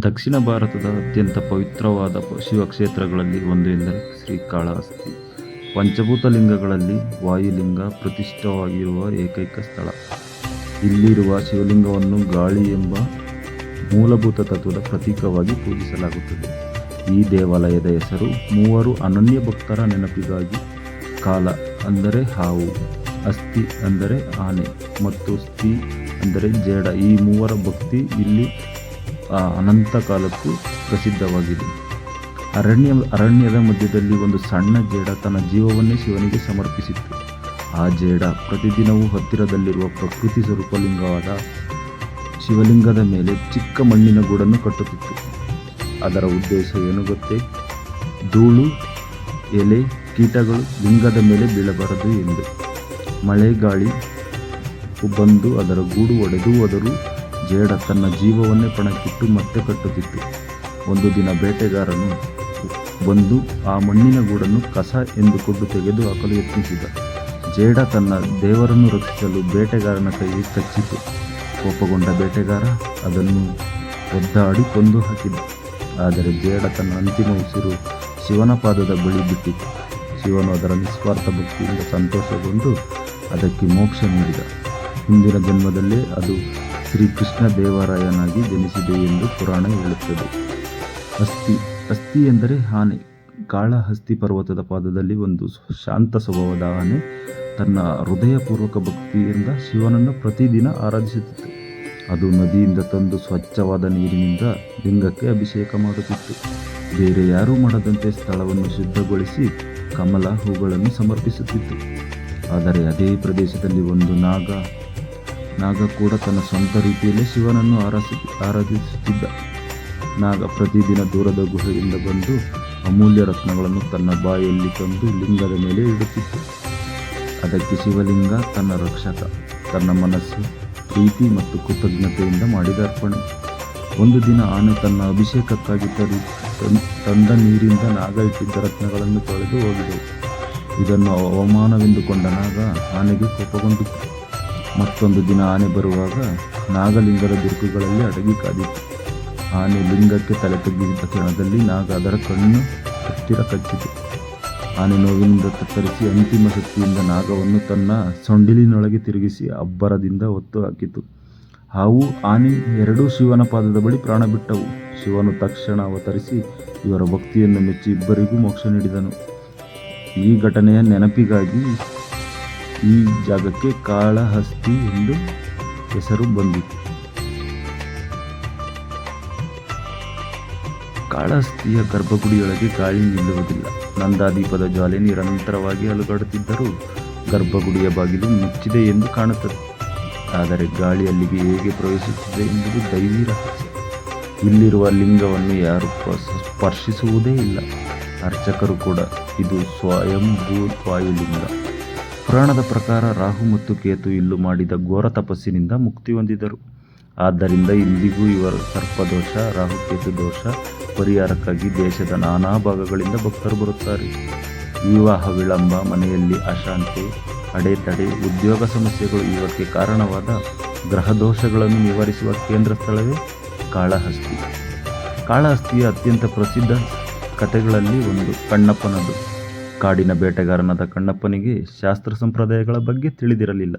ದಕ್ಷಿಣ ಭಾರತದ ಅತ್ಯಂತ ಪವಿತ್ರವಾದ ಶಿವಕ್ಷೇತ್ರಗಳಲ್ಲಿ ಒಂದು ಎಂದರೆ ಶ್ರೀಕಾಳಹಸ್ತಿ ಪಂಚಭೂತ ಲಿಂಗಗಳಲ್ಲಿ ವಾಯುಲಿಂಗ ಪ್ರತಿಷ್ಠವಾಗಿರುವ ಏಕೈಕ ಸ್ಥಳ. ಇಲ್ಲಿರುವ ಶಿವಲಿಂಗವನ್ನು ಗಾಳಿ ಎಂಬ ಮೂಲಭೂತ ತತ್ವದ ಪ್ರತೀಕವಾಗಿ ಪೂಜಿಸಲಾಗುತ್ತದೆ. ಈ ದೇವಾಲಯದ ಹೆಸರು ಮೂವರು ಅನನ್ಯ ಭಕ್ತರ ನೆನಪಿಗಾಗಿ ಕಾಲ ಅಂದರೆ ಹಾವು, ಅಸ್ಥಿ ಅಂದರೆ ಆನೆ ಮತ್ತು ಸ್ಥಿ ಅಂದರೆ ಜೇಡ. ಈ ಮೂವರ ಭಕ್ತಿ ಇಲ್ಲಿ ಅನಂತ ಕಾಲಕ್ಕೂ ಪ್ರಸಿದ್ಧವಾಗಿದೆ. ಅರಣ್ಯ, ಅರಣ್ಯದ ಮಧ್ಯದಲ್ಲಿ ಒಂದು ಸಣ್ಣ ಜೇಡ ತನ್ನ ಜೀವವನ್ನೇ ಶಿವನಿಗೆ ಸಮರ್ಪಿಸಿತ್ತು. ಆ ಜೇಡ ಪ್ರತಿದಿನವೂ ಹತ್ತಿರದಲ್ಲಿರುವ ಪ್ರಕೃತಿ ಸ್ವರೂಪಲಿಂಗವಾದ ಶಿವಲಿಂಗದ ಮೇಲೆ ಚಿಕ್ಕ ಮಣ್ಣಿನ ಗೂಡನ್ನು ಕಟ್ಟುತ್ತಿತ್ತು. ಅದರ ಉದ್ದೇಶ ಏನು ಗೊತ್ತೇ? ಧೂಳು, ಎಲೆ, ಕೀಟಗಳು ಲಿಂಗದ ಮೇಲೆ ಬೀಳಬಾರದು ಎಂದು. ಮಳೆ ಗಾಳಿ ಬಂದು ಅದರ ಗೂಡು ಒಡೆದು ಹೋದರೂ ಜೇಡ ತನ್ನ ಜೀವವನ್ನೇ ಪಣಕ್ಕಿಟ್ಟು ಮತ್ತೆ ಕಟ್ಟುತ್ತಿತ್ತು. ಒಂದು ದಿನ ಬೇಟೆಗಾರನು ಬಂದು ಆ ಮಣ್ಣಿನ ಗೂಡನ್ನು ಕಸ ಎಂದುಕೊಂಡು ತೆಗೆದು ಹಾಕಲು ಯತ್ನಿಸಿದ. ಜೇಡ ತನ್ನ ದೇವರನ್ನು ರಕ್ಷಿಸಲು ಬೇಟೆಗಾರನ ಕೈಗೆ ಕಚ್ಚಿತು. ಕೋಪಗೊಂಡ ಬೇಟೆಗಾರ ಅದನ್ನು ಒದ್ದಾಡಿ ಕೊಂದು ಹಾಕಿದ. ಆದರೆ ಜೇಡ ತನ್ನ ಅಂತಿಮ ಉಸಿರು ಶಿವನ ಪಾದದ ಬಳಿ ಬಿಟ್ಟಿತು. ಶಿವನು ಅದರ ನಿಸ್ವಾರ್ಥ ಭಕ್ತಿಯಿಂದ ಸಂತೋಷಗೊಂಡು ಅದಕ್ಕೆ ಮೋಕ್ಷ ನೀಡಿದ. ಹಿಂದಿನ ಜನ್ಮದಲ್ಲೇ ಅದು ಶ್ರೀಕೃಷ್ಣ ದೇವರಾಯನಾಗಿ ಜನಿಸಿದೆ ಎಂದು ಪುರಾಣ ಹೇಳುತ್ತದೆ. ಅಸ್ಥಿ ಅಸ್ಥಿ ಎಂದರೆ ಆನೆ. ಕಾಳಹಸ್ತಿ ಪರ್ವತದ ಪಾದದಲ್ಲಿ ಒಂದು ಶಾಂತ ಸ್ವಭಾವದ ಆನೆ. ತನ್ನ ಹೃದಯಪೂರ್ವಕ ಭಕ್ತಿಯಿಂದ ಶಿವನನ್ನು ಪ್ರತಿದಿನ ಆರಾಧಿಸುತ್ತಿತ್ತು. ಅದು ನದಿಯಿಂದ ತಂದು ಸ್ವಚ್ಛವಾದ ನೀರಿನಿಂದ ಲಿಂಗಕ್ಕೆ ಅಭಿಷೇಕ ಮಾಡುತ್ತಿತ್ತು. ಬೇರೆ ಯಾರೂ ಮಾಡದಂತೆ ಸ್ಥಳವನ್ನು ಶುದ್ಧಗೊಳಿಸಿ ಕಮಲ ಹೂಗಳನ್ನು ಸಮರ್ಪಿಸುತ್ತಿತ್ತು. ಆದರೆ ಅದೇ ಪ್ರದೇಶದಲ್ಲಿ ಒಂದು ನಾಗ ನಾಗ ಕೂಡ ತನ್ನ ಸ್ವಂತ ರೀತಿಯಲ್ಲೇ ಶಿವನನ್ನು ಆರಾಧಿ, ಆರಾಧಿಸುತ್ತಿದ್ದ. ನಾಗ ಪ್ರತಿದಿನ ದೂರದ ಗುಹೆಯಿಂದ ಬಂದು ಅಮೂಲ್ಯ ರತ್ನಗಳನ್ನು ತನ್ನ ಬಾಯಲ್ಲಿ ತಂದು ಲಿಂಗದ ಮೇಲೆ ಇಡುತ್ತಿತ್ತು ಅದಕ್ಕೆ ಶಿವಲಿಂಗ ತನ್ನ ರಕ್ಷಕ, ತನ್ನ ಮನಸ್ಸು, ಪ್ರೀತಿ ಮತ್ತು ಕೃತಜ್ಞತೆಯಿಂದ ಮಾಡಿದ ಅರ್ಪಣೆ ಒಂದು ದಿನ ಆನೆ ತನ್ನ ಅಭಿಷೇಕಕ್ಕಾಗಿ ತರಿ ತಂದ ನೀರಿಂದ ನಾಗ ಇಟ್ಟಿದ್ದ ರತ್ನಗಳನ್ನು ತೊಳೆದು ಹೋಗಿದೆ ಇದನ್ನು ಅವಮಾನವೆಂದುಕೊಂಡ ನಾಗ ಆನೆಗೆ ಕೋಪಗೊಂಡಿತ್ತು ಮತ್ತೊಂದು ದಿನ ಆನೆ ಬರುವಾಗ ನಾಗಲಿಂಗದ ಬಿರುಕುಗಳಲ್ಲಿ ಅಡಗಿ ಕಾದಿತ್ತು. ಆನೆ ಲಿಂಗಕ್ಕೆ ತಲೆ ತಗ್ಗಿದ್ದ ಕ್ಷಣದಲ್ಲಿ ನಾಗ ಅದರ ಕಣ್ಣು ಹತ್ತಿರ ಕಚ್ಚಿತು. ಆನೆ ನೋವಿನಿಂದ ತತ್ತರಿಸಿ ಅಂತಿಮ ಶಕ್ತಿಯಿಂದ ನಾಗವನ್ನು ತನ್ನ ಸೊಂಡಿಲಿನೊಳಗೆ ತಿರುಗಿಸಿ ಅಬ್ಬರದಿಂದ ಒತ್ತು ಹಾಕಿತು. ಹಾವು, ಆನೆ ಎರಡೂ ಶಿವನ ಪಾದದ ಬಳಿ ಪ್ರಾಣ ಬಿಟ್ಟವು. ಶಿವನು ತಕ್ಷಣ ಅವತರಿಸಿ ಇವರ ಭಕ್ತಿಯನ್ನು ಮೆಚ್ಚಿ ಇಬ್ಬರಿಗೂ ಮೋಕ್ಷ ನೀಡಿದನು. ಈ ಘಟನೆಯ ನೆನಪಿಗಾಗಿ ಈ ಜಾಗಕ್ಕೆ ಕಾಳಹಸ್ತಿ ಎಂದು ಹೆಸರು ಬಂದಿತು. ಕಾಳಹಸ್ತಿಯ ಗರ್ಭಗುಡಿಯೊಳಗೆ ಗಾಳಿ ನಿಲ್ಲುವುದಿಲ್ಲ. ನಂದಾದೀಪದ ಜ್ವಾಲೆ ನಿರಂತರವಾಗಿ ಅಲುಗಾಡುತ್ತಿದ್ದರೂ ಗರ್ಭಗುಡಿಯ ಬಾಗಿಲು ಮುಚ್ಚಿದೆ ಎಂದು ಕಾಣುತ್ತದೆ. ಆದರೆ ಗಾಳಿ ಅಲ್ಲಿಗೆ ಹೇಗೆ ಪ್ರವೇಶಿಸುತ್ತದೆ ಎಂಬುದು ದೈವಿ ರಹಸ್ಯ. ಇಲ್ಲಿರುವ ಲಿಂಗವನ್ನು ಯಾರು ಸ್ಪ- ಸ್ಪರ್ಶಿಸುವುದೇ ಇಲ್ಲ. ಅರ್ಚಕರು ಕೂಡ ಇದು ಸ್ವಯಂಭೂ ವಾಯುಲಿಂಗ. ಪುರಾಣದ ಪ್ರಕಾರ ರಾಹು ಮತ್ತು ಕೇತು ಇಲ್ಲು ಮಾಡಿದ ಘೋರ ತಪಸ್ಸಿನಿಂದ ಮುಕ್ತಿ ಹೊಂದಿದರು. ಆದ್ದರಿಂದ ಇಂದಿಗೂ ಇವರ ಸರ್ಪದೋಷ ರಾಹುಕೇತು ದೋಷ, ಪರಿಹಾರಕ್ಕಾಗಿ ದೇಶದ ನಾನಾ ಭಾಗಗಳಿಂದ ಭಕ್ತರು ಬರುತ್ತಾರೆ. ವಿವಾಹ, ವಿಳಂಬ, ಮನೆಯಲ್ಲಿ ಅಶಾಂತಿ, ಅಡೆತಡೆ, ಉದ್ಯೋಗ ಸಮಸ್ಯೆಗಳು ಇವಕ್ಕೆ ಕಾರಣವಾದ ಗ್ರಹ ದೋಷಗಳನ್ನು ನಿವಾರಿಸುವ ಕೇಂದ್ರ ಸ್ಥಳವೇ ಕಾಳಹಸ್ತಿ. ಕಾಳಹಸ್ತಿಯ ಅತ್ಯಂತ ಪ್ರಸಿದ್ಧ ಕಥೆಗಳಲ್ಲಿ ಒಂದು ಕಣ್ಣಪ್ಪನದು. ಕಾಡಿನ ಬೇಟೆಗಾರನಾದ ಕಣ್ಣಪ್ಪನಿಗೆ ಶಾಸ್ತ್ರ ಸಂಪ್ರದಾಯಗಳ ಬಗ್ಗೆ ತಿಳಿದಿರಲಿಲ್ಲ.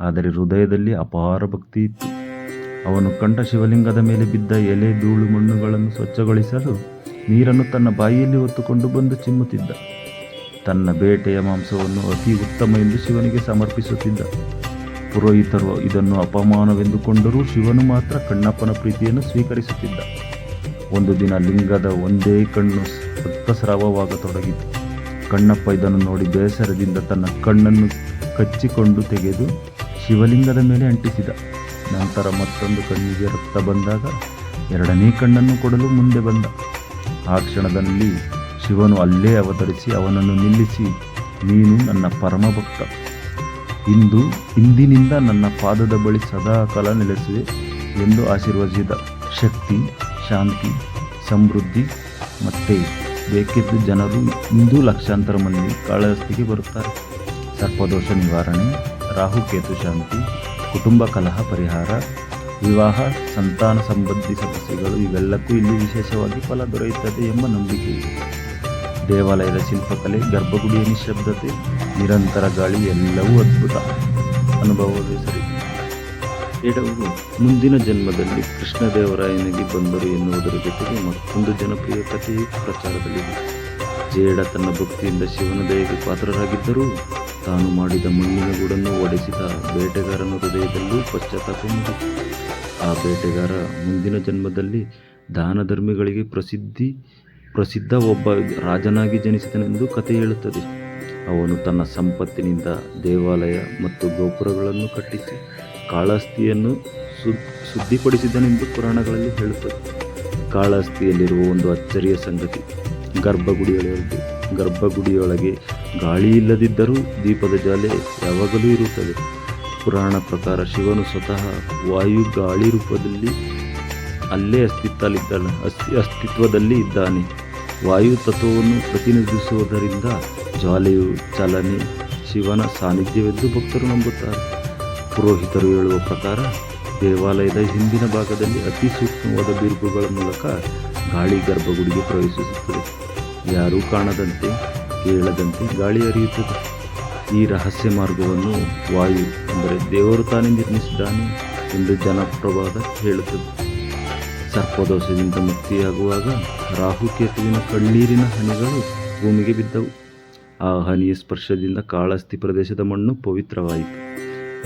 ಆದರೆ ಹೃದಯದಲ್ಲಿ ಅಪಾರ ಭಕ್ತಿ ಇತ್ತು. ಅವನು ಕಂಠ ಶಿವಲಿಂಗದ ಮೇಲೆ ಬಿದ್ದ ಎಲೆ, ಧೂಳು, ಮಣ್ಣುಗಳನ್ನು ಸ್ವಚ್ಛಗೊಳಿಸಲು ನೀರನ್ನು ತನ್ನ ಬಾಯಿಯಲ್ಲಿ ಹೊತ್ತುಕೊಂಡು ಬಂದು ಚಿಮ್ಮುತ್ತಿದ್ದ. ತನ್ನ ಬೇಟೆಯ ಮಾಂಸವನ್ನು ಅತಿ ಉತ್ತಮ ಎಂದು ಶಿವನಿಗೆ ಸಮರ್ಪಿಸುತ್ತಿದ್ದ. ಪುರೋಹಿತರು ಇದನ್ನು ಅಪಮಾನವೆಂದುಕೊಂಡರೂ ಶಿವನು ಮಾತ್ರ ಕಣ್ಣಪ್ಪನ ಪ್ರೀತಿಯನ್ನು ಸ್ವೀಕರಿಸುತ್ತಿದ್ದ. ಒಂದು ದಿನ ಲಿಂಗದ ಒಂದೇ ಕಣ್ಣು ರಕ್ತಸ್ರಾವವಾಗತೊಡಗಿತು ಕಣ್ಣಪ್ಪ ಇದನ್ನು ನೋಡಿ ಬೇಸರದಿಂದ ತನ್ನ ಕಣ್ಣನ್ನು ಕಚ್ಚಿಕೊಂಡು ತೆಗೆದು ಶಿವಲಿಂಗದ ಮೇಲೆ ಅಂಟಿಸಿದ. ನಂತರ ಮತ್ತೊಂದು ಕಣ್ಣಿಗೆ ರಕ್ತ ಬಂದಾಗ ಎರಡನೇ ಕಣ್ಣನ್ನು ಕೊಡಲು ಮುಂದೆ ಬಂದ. ಆ ಕ್ಷಣದಲ್ಲಿ ಶಿವನು ಅಲ್ಲೇ ಅವತರಿಸಿ ಅವನನ್ನು ನಿಲ್ಲಿಸಿ, ನೀನು ನನ್ನ ಪರಮ ಭಕ್ತ ಇಂದು, ಇಂದಿನಿಂದ ನನ್ನ ಪಾದದ ಬಳಿ ಸದಾಕಾಲ ನೆಲೆಸಿದೆ ಎಂದು ಆಶೀರ್ವದಿಸಿದ. ಶಕ್ತಿ, ಶಾಂತಿ, ಸಮೃದ್ಧಿ ಮತ್ತೆ ಬೇಕಿದ್ದು ಜನರು ಇಂದು ಲಕ್ಷಾಂತರ ಮಂದಿ ಕಾಳಹಸ್ತಿಗೆ ಬರುತ್ತಾರೆ. ಸರ್ಪದೋಷ ನಿವಾರಣೆ ರಾಹುಕೇತು ಶಾಂತಿ, ಕುಟುಂಬ ಕಲಹ ಪರಿಹಾರ, ವಿವಾಹ, ಸಂತಾನ ಸಂಬಂಧಿ ಸಮಸ್ಯೆಗಳು ಇವೆಲ್ಲಕ್ಕೂ ಇಲ್ಲಿ ವಿಶೇಷವಾಗಿ ಫಲ ದೊರೆಯುತ್ತದೆ ಎಂಬ ನಂಬಿಕೆ ಇದೆ. ದೇವಾಲಯದ ಶಿಲ್ಪಕಲೆ, ಗರ್ಭಗುಡಿಯ ನಿಶಬ್ದತೆ ನಿರಂತರ ಗಾಳಿ ಎಲ್ಲವೂ ಅದ್ಭುತ. ಅನುಭವವೇ ಸರಿ. ಎಡವು ಮುಂದಿನ ಜನ್ಮದಲ್ಲಿ ಕೃಷ್ಣದೇವರಾಯನಿಗೆ ಬಂದರು ಎನ್ನುವುದರ ಜೊತೆಗೆ ಮತ್ತೊಂದು ಜನಪ್ರಿಯ ಕಥೆಯು ಪ್ರಚಾರದಲ್ಲಿದೆ ಜೇಡ ತನ್ನ ಭಕ್ತಿಯಿಂದ ಶಿವನ ದಯೆಗೆ ಪಾತ್ರರಾಗಿದ್ದರೂ ತಾನು ಮಾಡಿದ ಮಣ್ಣಿನ ಗೂಡನ್ನು ಒಡೆಸಿದ ಬೇಟೆಗಾರನ ಹೃದಯದಲ್ಲೂ ಪಶ್ಚಾತ್ತಾಪ ಆ ಬೇಟೆಗಾರ ಮುಂದಿನ ಜನ್ಮದಲ್ಲಿ ದಾನ ಧರ್ಮಿಗಳಿಗೆ ಪ್ರಸಿದ್ಧಿ, ಪ್ರಸಿದ್ಧ ಒಬ್ಬ ರಾಜನಾಗಿ ಜನಿಸಿದನೆಂದು ಕಥೆ ಹೇಳುತ್ತದೆ. ಅವನು ತನ್ನ ಸಂಪತ್ತಿನಿಂದ ದೇವಾಲಯ ಮತ್ತು ಗೋಪುರಗಳನ್ನು ಕಟ್ಟಿಸಿ ಕಾಳಹಸ್ತಿಯನ್ನು ಸುದ್ ಶುದ್ಧಿಪಡಿಸಿದನೆಂದು ಪುರಾಣಗಳಲ್ಲಿ ಹೇಳುತ್ತದೆ. ಕಾಳಹಸ್ತಿಯಲ್ಲಿರುವ ಒಂದು ಅಚ್ಚರಿಯ ಸಂಗತಿ, ಗರ್ಭಗುಡಿಯೊಳಗೆ ಗರ್ಭಗುಡಿಯೊಳಗೆ ಗಾಳಿ ಇಲ್ಲದಿದ್ದರೂ ದೀಪದ ಜಾಲೆ ಯಾವಾಗಲೂ ಇರುತ್ತದೆ. ಪುರಾಣ ಪ್ರಕಾರ ಶಿವನು ಸ್ವತಃ ವಾಯು ಗಾಳಿ ರೂಪದಲ್ಲಿ ಅಲ್ಲೇ ಅಸ್ತಿತ್ವದಲ್ಲಿದ್ದಾನೆ, ಅಸ್ತಿ, ಅಸ್ತಿತ್ವದಲ್ಲಿ ಇದ್ದಾನೆ. ವಾಯು ತತ್ವವನ್ನು ಪ್ರತಿನಿಧಿಸುವುದರಿಂದ ಜ್ವಾಲೆಯು ಚಲನೆ, ಶಿವನ ಸಾನ್ನಿಧ್ಯವೆಂದು ಭಕ್ತರು ನಂಬುತ್ತಾರೆ. ಪುರೋಹಿತರು ಹೇಳುವ ಪ್ರಕಾರ ದೇವಾಲಯದ ಹಿಂದಿನ ಭಾಗದಲ್ಲಿ ಅತಿ ಸೂಕ್ಷ್ಮವಾದ ಬಿರುಕುಗಳ ಮೂಲಕ ಗಾಳಿ ಗರ್ಭಗುಡಿಗೆ ಪ್ರವೇಶಿಸುತ್ತದೆ. ಯಾರೂ ಕಾಣದಂತೆ, ಕೇಳದಂತೆ ಗಾಳಿ ಹರಿಯುತ್ತದೆ. ಈ ರಹಸ್ಯ ಮಾರ್ಗವನ್ನು ವಾಯು ಅಂದರೆ ದೇವರು ತಾನೇ ನಿರ್ಮಿಸಿದ್ದಾನೆ ಎಂದು ಜನಪ್ರವಾದ ಹೇಳುತ್ತದೆ. ಸರ್ಪದೋಷದಿಂದ ಮುಕ್ತಿಯಾಗುವಾಗ ರಾಹುಕೇತುವಿನ ಕಣ್ಣೀರಿನ ಹನಿಗಳು ಭೂಮಿಗೆ ಬಿದ್ದವು. ಆ ಹನಿಯ ಸ್ಪರ್ಶದಿಂದ ಕಾಳಸ್ತಿ ಪ್ರದೇಶದ ಮಣ್ಣು ಪವಿತ್ರವಾಯಿತು.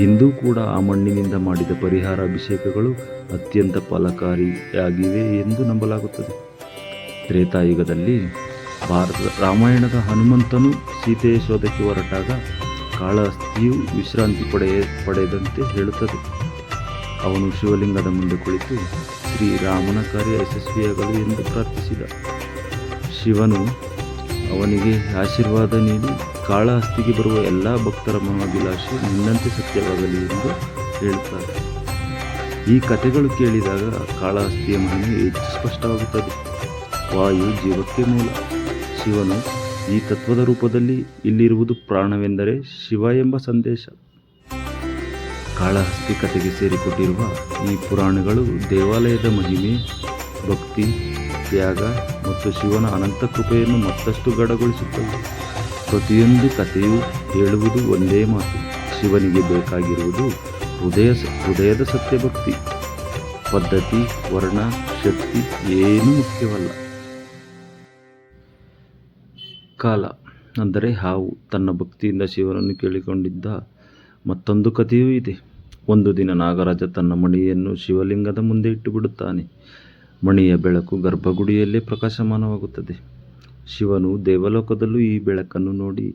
ಇಂದೂ ಕೂಡ ಆ ಮಣ್ಣಿನಿಂದ ಮಾಡಿದ ಪರಿಹಾರ ಅಭಿಷೇಕಗಳು ಅತ್ಯಂತ ಫಲಕಾರಿಯಾಗಿವೆ ಎಂದು ನಂಬಲಾಗುತ್ತದೆ. ತ್ರೇತಾಯುಗದಲ್ಲಿ ಭಾರತದ ರಾಮಾಯಣದ ಹನುಮಂತನು ಸೀತೆಯ ಶೋಧಕ್ಕೆ ಹೊರಟಾಗ ಕಾಳಹಸ್ತಿಯು ವಿಶ್ರಾಂತಿ ಪಡೆಯ ಪಡೆದಂತೆ ಹೇಳುತ್ತದೆ. ಅವನು ಶಿವಲಿಂಗದ ಮುಂದೆ ಕುಳಿತು ಶ್ರೀರಾಮನ ಕಾರ್ಯ ಯಶಸ್ವಿಯಾಗಲು ಎಂದು ಪ್ರಾರ್ಥಿಸಿದ. ಶಿವನು ಅವನಿಗೆ ಆಶೀರ್ವಾದ ನೀಡಿ ಕಾಳಹಸ್ತಿಗೆ ಬರುವ ಎಲ್ಲ ಭಕ್ತರ ಮನೋಭಿಲಾಷೆ ನಿನ್ನಂತೆ ಸತ್ಯವಾಗಲಿ ಎಂದು ಹೇಳುತ್ತಾರೆ. ಈ ಕಥೆಗಳು ಕೇಳಿದಾಗ ಕಾಳಹಸ್ತಿಯ ಮಹಿಮೆ ಹೆಚ್ಚು ಸ್ಪಷ್ಟವಾಗುತ್ತದೆ. ವಾಯು ಜೀವಕ್ಕೆ ಮೂಲ. ಶಿವನು ಈ ತತ್ವದ ರೂಪದಲ್ಲಿ ಇಲ್ಲಿರುವುದು ಪ್ರಾಣವೆಂದರೆ ಶಿವ ಎಂಬ ಸಂದೇಶ. ಕಾಳಹಸ್ತಿ ಕಥೆಗೆ ಸೇರಿಕೊಂಡಿರುವ ಈ ಪುರಾಣಗಳು ದೇವಾಲಯದ ಮಹಿಮೆ, ಭಕ್ತಿ, ತ್ಯಾಗ ಮತ್ತು ಶಿವನ ಅನಂತ ಕೃಪೆಯನ್ನು ಮತ್ತಷ್ಟು ಗಡಗೊಳಿಸುತ್ತವೆ. ಪ್ರತಿಯೊಂದು ಕಥೆಯು ಹೇಳುವುದು ಒಂದೇ ಮಾತು. ಶಿವನಿಗೆ ಬೇಕಾಗಿರುವುದು ಹೃದಯ ಹೃದಯದ ಸತ್ಯಭಕ್ತಿ. ಪದ್ಧತಿ, ವರ್ಣ, ಶಕ್ತಿ ಏನೂ ಮುಖ್ಯವಲ್ಲ. ಕಾಲ ಅಂದರೆ ಹಾವು. ತನ್ನ ಭಕ್ತಿಯಿಂದ ಶಿವನನ್ನು ಕೇಳಿಕೊಂಡಿದ್ದ ಮತ್ತೊಂದು ಕಥೆಯೂ ಇದೆ. ಒಂದು ದಿನ ನಾಗರಾಜ ತನ್ನ ಮಣಿಯನ್ನು ಶಿವಲಿಂಗದ ಮುಂದೆ ಇಟ್ಟುಬಿಡುತ್ತಾನೆ ಮಣಿಯ ಬೆಳಕು ಗರ್ಭಗುಡಿಯಲ್ಲೇ ಪ್ರಕಾಶಮಾನವಾಗುತ್ತದೆ. ಶಿವನು ದೇವಲೋಕದಲ್ಲೂ ಈ ಬೆಳಕನ್ನು ನೋಡಿ,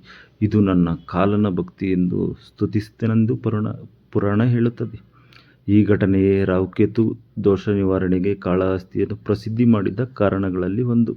ಇದು ನನ್ನ ಕಾಲನ ಭಕ್ತಿ ಎಂದು ಸ್ತುತಿಸುತ್ತೇನೆಂದು ಪುರಾಣ ಪುರಾಣ ಹೇಳುತ್ತದೆ. ಈ ಘಟನೆಯೇ ರಾಹುಕೇತು ದೋಷ ನಿವಾರಣೆಗೆ ಕಾಳಹಸ್ತಿಯನ್ನು ಪ್ರಸಿದ್ಧಿ ಮಾಡಿದ ಕಾರಣಗಳಲ್ಲಿ ಒಂದು.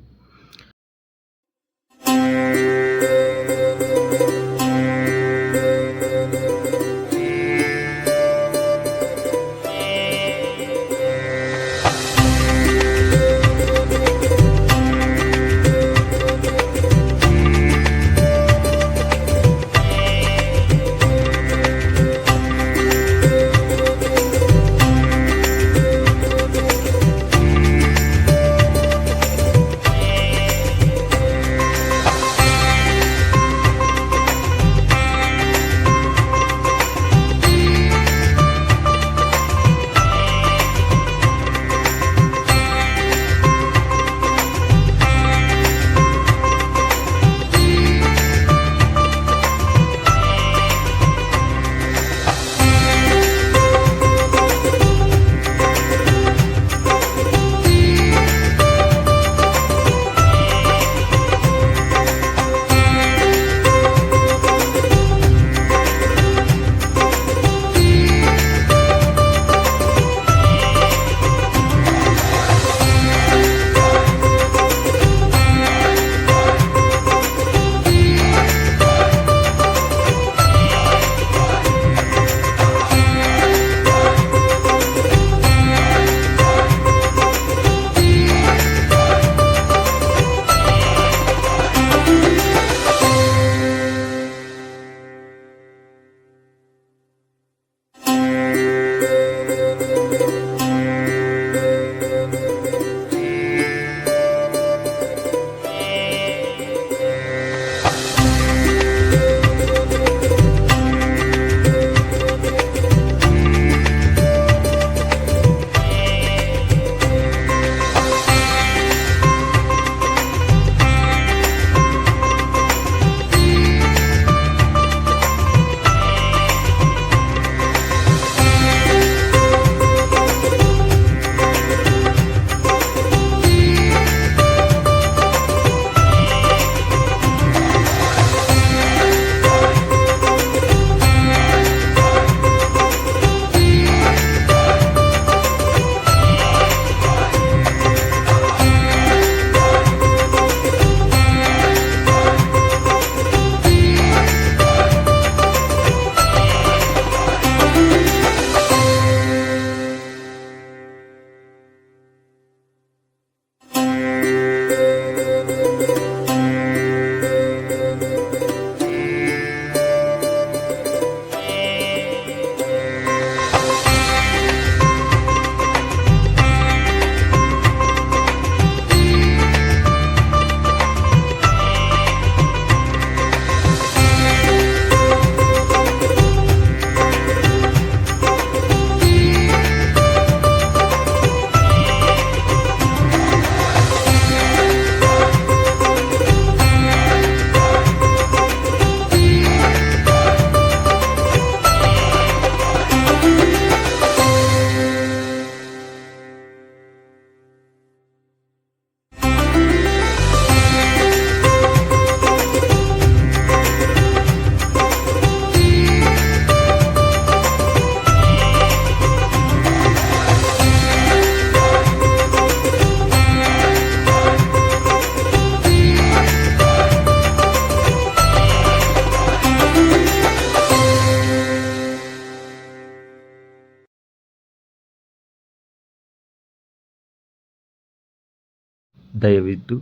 ದಯವಿಟ್ಟು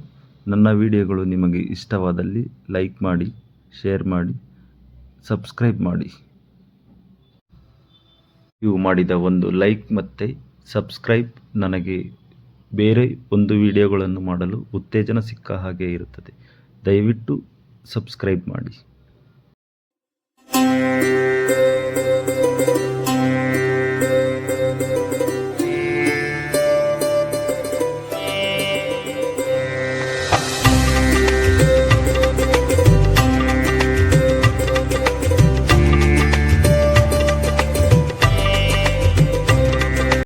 ನನ್ನ ವಿಡಿಯೋಗಳು ನಿಮಗೆ ಇಷ್ಟವಾದಲ್ಲಿ ಲೈಕ್ ಮಾಡಿ, ಶೇರ್ ಮಾಡಿ, ಸಬ್ಸ್ಕ್ರೈಬ್ ಮಾಡಿ. ನೀವು ಮಾಡಿದ ಒಂದು ಲೈಕ್ ಮತ್ತು ಸಬ್ಸ್ಕ್ರೈಬ್ ನನಗೆ ಬೇರೆ ಒಂದು ವಿಡಿಯೋಗಳನ್ನು ಮಾಡಲು ಉತ್ತೇಜನ ಸಿಕ್ಕ ಹಾಗೆ ಇರುತ್ತದೆ. ದಯವಿಟ್ಟು ಸಬ್ಸ್ಕ್ರೈಬ್ ಮಾಡಿ.